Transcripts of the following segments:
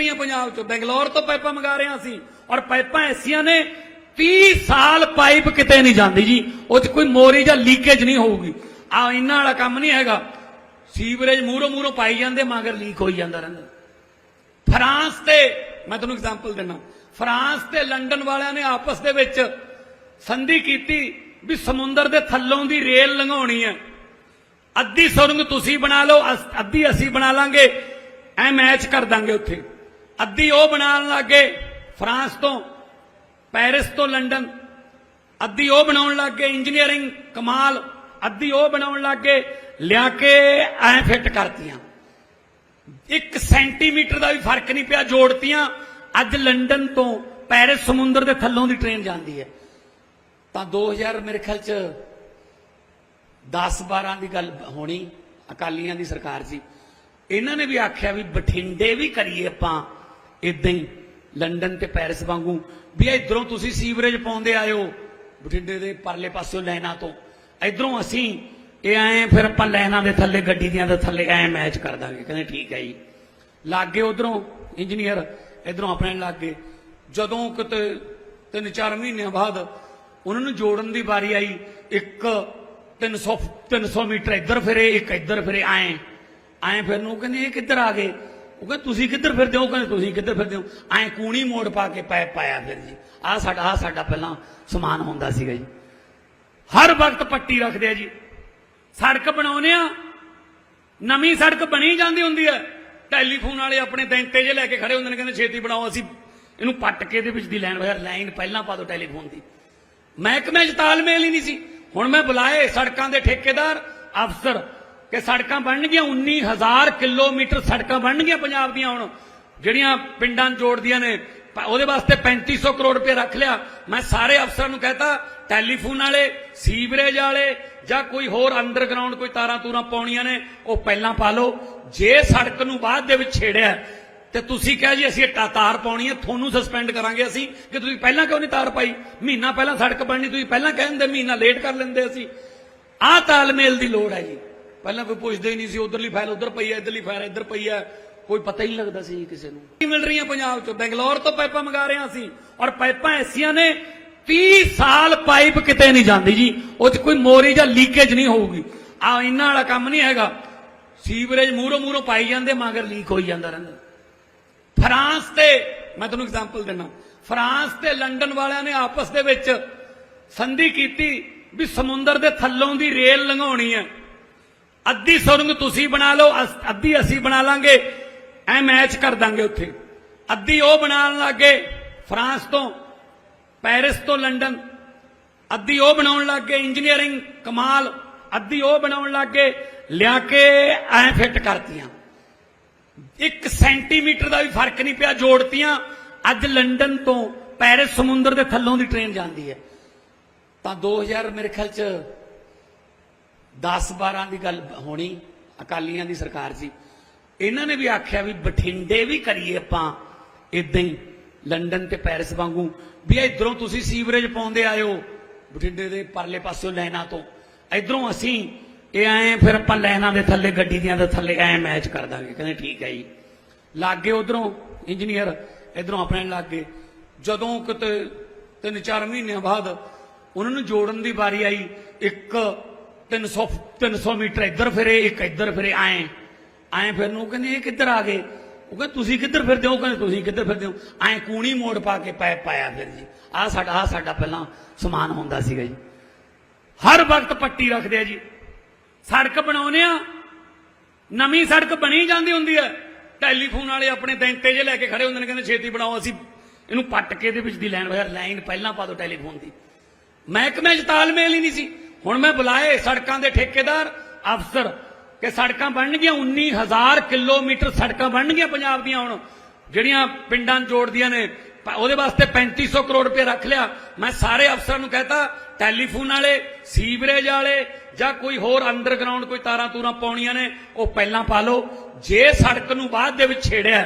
ਰਹੀਆਂ ਪੰਜਾਬ 'ਚ। ਬੈਂਗਲੌਰ ਤੋਂ ਪਾਈਪਾਂ ਮੰਗਾ ਰਹੇ ਹਾਂ ਅਸੀਂ। ਔਰ ਪਾਈਪਾਂ ਐਸੀਆਂ ਨੇ 30 ਸਾਲ ਪਾਈਪ ਕਿਤੇ ਨਹੀਂ ਜਾਂਦੀ ਜੀ। ਉਹ 'ਚ ਕੋਈ ਮੋਰੀ ਜਾਂ ਲੀਕੇਜ ਨਹੀਂ ਹੋਊਗੀ। ਆ ਇਹਨਾਂ ਵਾਲਾ ਕੰਮ ਨਹੀਂ ਹੈਗਾ। ਸੀਵਰੇਜ ਮੂਰੋ ਮੂਰੋ ਪਾਈ ਜਾਂਦੇ, ਮਗਰ ਲੀਕ ਹੋਈ ਜਾਂਦਾ ਰਹਿੰਦਾ। ਫਰਾਂਸ ਤੇ, ਮੈਂ ਤੁਹਾਨੂੰ ਐਗਜ਼ਾਮਪਲ ਦਿੰਦਾ। ਫਰਾਂਸ ਤੇ ਲੰਡਨ ਵਾਲਿਆਂ ਨੇ ਆਪਸ ਦੇ ਵਿੱਚ ਸੰਧੀ ਕੀਤੀ ਵੀ ਸਮੁੰਦਰ ਦੇ ਥੱਲੋਂ ਦੀ ਰੇਲ ਲੰਘਾਉਣੀ ਹੈ। ਅੱਧੀ ਸੁਰੰਗ ਤੁਸੀਂ ਬਣਾ ਲਓ ਅੱਧੀ ਅਸੀਂ ਬਣਾ ਲਾਂਗੇ। ਐ ਮੈਚ ਕਰ ਦਾਂਗੇ ਉੱਥੇ। ਅੱਧੀ ਉਹ ਬਣਾਉਣ ਲੱਗੇ ਫਰਾਂਸ ਤੋਂ, ਪੈਰਿਸ ਤੋਂ ਲੰਡਨ। ਅੱਧੀ ਉਹ ਬਣਾਉਣ ਲੱਗੇ ਇੰਜੀਨੀਅਰਿੰਗ ਕਮਾਲ। ਅੱਧੀ ਉਹ ਬਣਾਉਣ ਲੱਗੇ ਲਿਆ ਕੇ ਐ ਫਿੱਟ ਕਰਤੀਆਂ। 1 ਸੈਂਟੀਮੀਟਰ ਦਾ ਵੀ ਫ਼ਰਕ ਨਹੀਂ ਪਿਆ, ਜੋੜਤੀਆਂ। ਅੱਜ ਲੰਡਨ ਤੋਂ ਪੈਰਿਸ ਸਮੁੰਦਰ ਦੇ ਥੱਲੋਂ ਦੀ ਟ੍ਰੇਨ ਜਾਂਦੀ ਹੈ। ਤਾਂ 2000 ਮੇਰੇ ਖਿਆਲ ਚ 10 12 ਦੀ ਗੱਲ ਹੋਣੀ, ਅਕਾਲੀਆਂ ਦੀ ਸਰਕਾਰ ਸੀ। ਇਹਨਾਂ ਨੇ ਵੀ ਆਖਿਆ ਵੀ ਬਠਿੰਡੇ ਵੀ ਕਰੀਏ ਆਪਾਂ ਇਦਾਂ ਹੀ ਲੰਡਨ ਤੇ ਪੈਰਿਸ ਵਾਂਗੂ। ਵੀ ਇਧਰੋਂ ਤੁਸੀਂ ਸੀਵਰੇਜ ਪਾਉਂਦੇ ਆਇਓ ਬਠਿੰਡੇ ਦੇ ਪਰਲੇ ਪਾਸਿਓਂ ਲੈਣਾ ਤੋਂ। ਇਧਰੋਂ ਅਸੀਂ ਇਹ ਐ ਫਿਰ ਆਪਾਂ ਲੈਣਾ ਦੇ ਥੱਲੇ, ਗੱਡੀ ਦੀਆਂ ਦੇ ਥੱਲੇ ਐ ਮੈਚ ਕਰ ਦਾਂਗੇ। ਕਹਿੰਦੇ ਠੀਕ ਹੈ ਜੀ। ਲਾਗੇ ਉਧਰੋਂ ਇੰਜੀਨੀਅਰ ਇਧਰੋਂ ਆਪਣੇ ਲਾਗੇ। ਜਦੋਂ ਕਿਤੇ ਤਿੰਨ ਚਾਰ ਮਹੀਨਿਆਂ ਬਾਅਦ ਉਹਨਾਂ ਨੂੰ ਜੋੜਨ ਦੀ ਵਾਰੀ ਆਈ, ਇੱਕ 300 300 ਮੀਟਰ ਇੱਧਰ ਫਿਰੇ, ਇੱਕ ਇੱਧਰ ਫਿਰੇ ਆਏ ਆਏ ਫਿਰ ਨੂੰ ਕਹਿੰਦੇ, ਇਹ ਕਿੱਧਰ ਆ ਗਏ? ਉਹ ਕਹਿੰਦੇ ਤੁਸੀਂ ਕਿੱਧਰ ਫਿਰਦੇ ਹੋ? ਕਹਿੰਦੇ, ਤੁਸੀਂ ਕਿੱਧਰ ਫਿਰਦੇ ਹੋ? ਐ ਕੂਣੀ ਮੋੜ ਪਾ ਕੇ ਪੈਪ ਪਾਇਆ ਫਿਰ ਜੀ। ਆ ਸਾਡਾ ਆ ਸਾਡਾ ਪਹਿਲਾਂ ਸਮਾਨ ਹੁੰਦਾ ਸੀਗਾ ਜੀ। ਹਰ ਵਕਤ ਪੱਟੀ ਰੱਖਦੇ ਆ ਜੀ। ਸੜਕ ਬਣਾਉਨੇ ਆ। ਨਵੀਂ ਸੜਕ ਬਣੀ ਜਾਂਦੀ ਹੁੰਦੀ ਹੈ ਟੈਲੀਫੋਨ ਵਾਲੇ ਆਪਣੇ ਦੈਂਤੇ ਜੇ ਲੈ ਕੇ ਖੜੇ ਹੁੰਦੇ ਨੇ, ਕਹਿੰਦੇ, ਛੇਤੀ ਬਣਾਓ, ਅਸੀਂ ਇਹਨੂੰ ਪੱਟ ਕੇ ਦੇ ਵਿੱਚ ਦੀ ਲਾਈਨ ਯਾਰ ਲਾਈਨ ਪਹਿਲਾਂ ਪਾ ਦਿਓ ਟੈਲੀਫੋਨ ਦੀ। ਮਹਿਕਮੇ 'ਚ ਤਾਲਮੇਲ ਹੀ ਨਹੀਂ ਸੀ। ਹੁਣ ਮੈਂ ਬੁਲਾਏ ਸੜਕਾਂ ਦੇ ਠੇਕੇਦਾਰ, ਅਫਸਰ ਕਿ ਸੜਕਾਂ ਬਣਨਗੀਆਂ 19000 ਕਿਲੋਮੀਟਰ ਸੜਕਾਂ ਬਣਨਗੀਆਂ ਪੰਜਾਬ ਦੀਆਂ ਹੁਣ। ਜਿਹੜੀਆਂ ਪਿੰਡਾਂ ਜੋੜਦੀਆਂ ਨੇ ਉਹਦੇ ਵਾਸਤੇ 3500 ਕਰੋੜ ਰੁਪਏ ਰੱਖ ਲਿਆ। ਮੈਂ ਸਾਰੇ ਅਫਸਰਾਂ ਨੂੰ ਕਹਤਾ, ਟੈਲੀਫੋਨ ਵਾਲੇ, ਸੀਵਰੇਜ ਵਾਲੇ, ਜਾਂ ਕੋਈ ਹੋਰ ਅੰਡਰਗਰਾਉਂਡ ਕੋਈ ਤਾਰਾਂ ਤੂਰਾਂ ਪਾਉਣੀਆਂ ਨੇ, ਉਹ ਪਹਿਲਾਂ ਪਾ ਲਓ। ਜੇ ਸੜਕ ਨੂੰ ਬਾਅਦ ਦੇ ਵਿੱਚ ਛੇੜਿਆ ਤੇ ਤੁਸੀਂ ਕਿਹਾ ਜੀ ਅਸੀਂ ਇਹ ਤਾ- ਤਾਰ ਪਾਉਣੀ ਹੈ, ਤੁਹਾਨੂੰ ਸਸਪੈਂਡ ਕਰਾਂਗੇ ਅਸੀਂ, ਕਿ ਤੁਸੀਂ ਪਹਿਲਾਂ ਕਿਉਂ ਨਹੀਂ ਤਾਰ ਪਾਈ? ਮਹੀਨਾ ਪਹਿਲਾਂ ਸੜਕ ਬਣਨੀ, ਤੁਸੀਂ ਪਹਿਲਾਂ ਕਹਿੰਦੇ ਮਹੀਨਾ ਲੇਟ ਕਰ ਲੈਂਦੇ ਅਸੀਂ। ਆਹ ਤਾਲਮੇਲ ਦੀ ਲੋੜ ਹੈ ਜੀ। ਪਹਿਲਾਂ ਕੋਈ ਪੁੱਛਦੇ ਹੀ ਨਹੀਂ ਸੀ, ਉਧਰਲੀ ਫਾਈਲ ਉਧਰ ਪਈ ਹੈ, ਇਧਰਲੀ ਫਾਈਲ ਇੱਧਰ ਪਈ ਹੈ, ਕੋਈ ਪਤਾ ਹੀ ਨਹੀਂ ਲੱਗਦਾ ਸੀ ਕਿਸੇ ਨੂੰ। ਕੀ ਮਿਲ ਰਹੀਆਂ ਪੰਜਾਬ ਚ? ਬੈਂਗਲੌਰ ਤੋਂ ਪਾਈਪਾਂ ਮੰਗਾ ਰਹੇ ਹਾਂ ਔਰ ਪਾਈਪਾਂ ਐਸੀਆਂ ਨੇ 30 ਸਾਲ ਪਾਈਪ ਕਿਤੇ ਨਹੀਂ ਜਾਂਦੀ ਜੀ, ਉਹ 'ਚ ਕੋਈ ਮੋਰੀ ਜਾਂ ਲੀਕੇਜ ਨਹੀਂ ਹੋਊਗੀ। ਆ ਇਹਨਾਂ ਵਾਲਾ ਕੰਮ ਨਹੀਂ ਹੈਗਾ। ਸੀਵਰੇਜ ਮੂਰੋ ਮੂਰੋ ਪਾਈ ਜਾਂਦੇ, ਮਗਰ ਲੀਕ ਹੋਈ ਜਾਂਦਾ ਰਹਿੰਦਾ। ਫਰਾਂਸ ਤੇ, ਮੈਂ ਤੁਹਾਨੂੰ ਐਗਜ਼ਾਮਪਲ ਦਿੰਦਾ, ਫਰਾਂਸ ਤੇ ਲੰਡਨ ਵਾਲਿਆਂ ਨੇ ਆਪਸ ਦੇ ਵਿੱਚ ਸੰਧੀ ਕੀਤੀ ਵੀ ਸਮੁੰਦਰ ਦੇ ਥੱਲੋਂ ਦੀ ਰੇਲ ਲੰਘਾਉਣੀ ਹੈ। ਅੱਧੀ ਸੁਰੰਗ ਤੁਸੀਂ ਬਣਾ ਲਓ ਅੱਧੀ ਅਸੀਂ ਬਣਾ ਲਾਂਗੇ, ਐ ਮੈਚ ਕਰ ਦਾਂਗੇ ਉੱਥੇ। ਅੱਧੀ ਉਹ ਬਣਾਉਣ ਲੱਗੇ, ਫਰਾਂਸ ਤੋਂ, ਪੈਰਿਸ ਤੋਂ ਲੰਡਨ। ਅੱਧੀ ਉਹ ਬਣਾਉਣ ਲੱਗੇ, ਇੰਜੀਨੀਅਰਿੰਗ ਕਮਾਲ। ਅੱਧੀ ਉਹ ਬਣਾਉਣ ਲੱਗੇ ਲਿਆ ਕੇ ਐ ਫਿੱਟ ਕਰਤੀਆਂ। 1 ਸੈਂਟੀਮੀਟਰ ਦਾ ਵੀ ਫ਼ਰਕ ਨਹੀਂ ਪਿਆ ਜੋੜਤੀਆਂ। ਅੱਜ ਲੰਡਨ ਤੋਂ ਪੈਰਿਸ ਸਮੁੰਦਰ ਦੇ ਥੱਲੋਂ ਦੀ ਟ੍ਰੇਨ ਜਾਂਦੀ ਹੈ। ਤਾਂ 2000 ਮੇਰੇ ਖਿਆਲ ਚ 10 12 ਦੀ ਗੱਲ ਹੋਣੀ ਅਕਾਲੀਆਂ ਦੀ ਸਰਕਾਰ ਸੀ। ਇਹਨਾਂ ਨੇ ਵੀ ਆਖਿਆ ਵੀ ਬਠਿੰਡੇ ਵੀ ਕਰੀਏ ਆਪਾਂ ਇਦਾਂ ਹੀ, ਲੰਡਨ ਤੇ ਪੈਰਿਸ ਵਾਂਗੂ। ਵੀ ਇਧਰੋਂ ਤੁਸੀਂ ਸੀਵਰੇਜ ਪਾਉਂਦੇ ਆਇਓ ਬਠਿੰਡੇ ਦੇ ਪਰਲੇ ਪਾਸਿਓਂ ਲੈਣਾ ਤੋਂ। ਇਧਰੋਂ ਅਸੀਂ, ਇਹ ਐ ਫਿਰ ਆਪਾਂ ਲੈਣਾ ਦੇ ਥੱਲੇ, ਗੱਡੀ ਦੀਆਂ ਦੇ ਥੱਲੇ ਐ ਮੈਚ ਕਰ ਦਾਂਗੇ। ਕਹਿੰਦੇ ਠੀਕ ਹੈ ਜੀ। ਲਾਗੇ ਉਧਰੋਂ ਇੰਜੀਨੀਅਰ ਇਧਰੋਂ ਆਪਣੇ ਲਾਗੇ। ਜਦੋਂ ਕਿਤੇ ਤਿੰਨ ਚਾਰ ਮਹੀਨਿਆਂ ਬਾਅਦ ਉਹਨਾਂ ਨੂੰ ਜੋੜਨ ਦੀ ਵਾਰੀ ਆਈ, ਇੱਕ 300 300 ਮੀਟਰ ਇੱਧਰ ਫਿਰੇ, ਇੱਕ ਇੱਧਰ ਫਿਰੇ, ਆਏ। ਆਏ ਫਿਰ ਨੂੰ ਕਹਿੰਦੇ, ਇਹ ਕਿੱਧਰ ਆ ਗਏ? ਉਹ ਕਹਿੰਦੇ, ਤੁਸੀਂ ਕਿੱਧਰ ਫਿਰਦੇ ਹੋ? ਕਹਿੰਦੇ, ਤੁਸੀਂ ਕਿੱਧਰ ਫਿਰਦੇ ਹੋ? ਐ ਕੂਣੀ ਮੋੜ ਪਾ ਕੇ ਪੈ ਪਾਇਆ ਫਿਰ ਜੀ। ਆ ਸਾਡਾ ਆ ਸਾਡਾ ਪਹਿਲਾਂ ਸਮਾਨ ਹੁੰਦਾ ਸੀਗਾ ਜੀ। ਹਰ ਵਕਤ ਪੱਟੀ ਰੱਖਦੇ ਆ ਜੀ। ਸੜਕ ਬਣਾਉਨੇ ਆ। ਨਵੀਂ ਸੜਕ ਬਣੀ ਜਾਂਦੀ ਹੁੰਦੀ ਹੈ ਟੈਲੀਫੋਨ ਵਾਲੇ ਆਪਣੇ ਦੈਂਤੇ ਜੇ ਲੈ ਕੇ ਖੜੇ ਹੁੰਦੇ ਨੇ, ਕਹਿੰਦੇ, ਛੇਤੀ ਬਣਾਓ, ਅਸੀਂ ਇਹਨੂੰ ਪੱਟ ਕੇ ਦੇ ਵਿੱਚ ਦੀ ਲਾਈਨ ਯਾਰ ਲਾਈਨ ਪਹਿਲਾਂ ਪਾ ਦਿਓ ਟੈਲੀਫੋਨ ਦੀ। ਮਹਿਕਮੇ 'ਚ ਤਾਲਮੇਲ ਹੀ ਨਹੀਂ ਸੀ। ਹੁਣ ਮੈਂ ਬੁਲਾਏ ਸੜਕਾਂ ਦੇ ਠੇਕੇਦਾਰ, ਅਫਸਰ, ਕਿ ਸੜਕਾਂ ਬਣਨਗੀਆਂ 19000 ਕਿਲੋਮੀਟਰ ਸੜਕਾਂ ਬਣਨਗੀਆਂ ਪੰਜਾਬ ਦੀਆਂ ਹੁਣ। ਜਿਹੜੀਆਂ ਪਿੰਡਾਂ ਜੋੜਦੀਆਂ ਨੇ ਉਹਦੇ ਵਾਸਤੇ 3500 ਕਰੋੜ ਰੁਪਏ ਰੱਖ ਲਿਆ। ਮੈਂ ਸਾਰੇ ਅਫਸਰਾਂ ਨੂੰ ਕਹਤਾ, ਟੈਲੀਫੋਨ ਵਾਲੇ, ਸੀਵਰੇਜ ਵਾਲੇ, ਜਾਂ ਕੋਈ ਹੋਰ ਅੰਡਰਗਰਾਉਂਡ, ਕੋਈ ਤਾਰਾਂ ਤੂਰਾਂ ਪਾਉਣੀਆਂ ਨੇ, ਉਹ ਪਹਿਲਾਂ ਪਾ ਲਓ। ਜੇ ਸੜਕ ਨੂੰ ਬਾਅਦ ਦੇ ਵਿੱਚ ਛੇੜਿਆ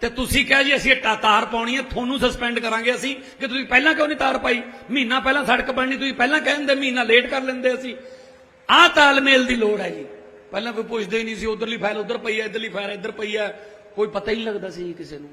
ਤੇ ਤੁਸੀਂ ਕਿਹਾ ਜੀ ਅਸੀਂ ਇਹ ਤਾ- ਤਾਰ ਪਾਉਣੀ ਹੈ, ਤੁਹਾਨੂੰ ਸਸਪੈਂਡ ਕਰਾਂਗੇ ਅਸੀਂ, ਕਿ ਤੁਸੀਂ ਪਹਿਲਾਂ ਕਿਉਂ ਨਹੀਂ ਤਾਰ ਪਾਈ? ਮਹੀਨਾ ਪਹਿਲਾਂ ਸੜਕ ਬਣਨੀ, ਤੁਸੀਂ ਪਹਿਲਾਂ ਕਹਿੰਦੇ ਮਹੀਨਾ ਲੇਟ ਕਰ ਲੈਂਦੇ ਅਸੀਂ। ਆਹ ਤਾਲਮੇਲ ਦੀ ਲੋੜ ਹੈ ਜੀ। ਪਹਿਲਾਂ ਕੋਈ ਪੁੱਛਦੇ ਹੀ ਨਹੀਂ ਸੀ, ਉਧਰਲੀ ਫਾਈਲ ਉਧਰ ਪਈ ਹੈ, ਇਧਰਲੀ ਫਾਈਲ ਇੱਧਰ ਪਈ ਹੈ। ਕੋਈ ਪਤਾ ਹੀ ਨਹੀਂ ਲੱਗਦਾ ਸੀ ਕਿਸੇ ਨੂੰ।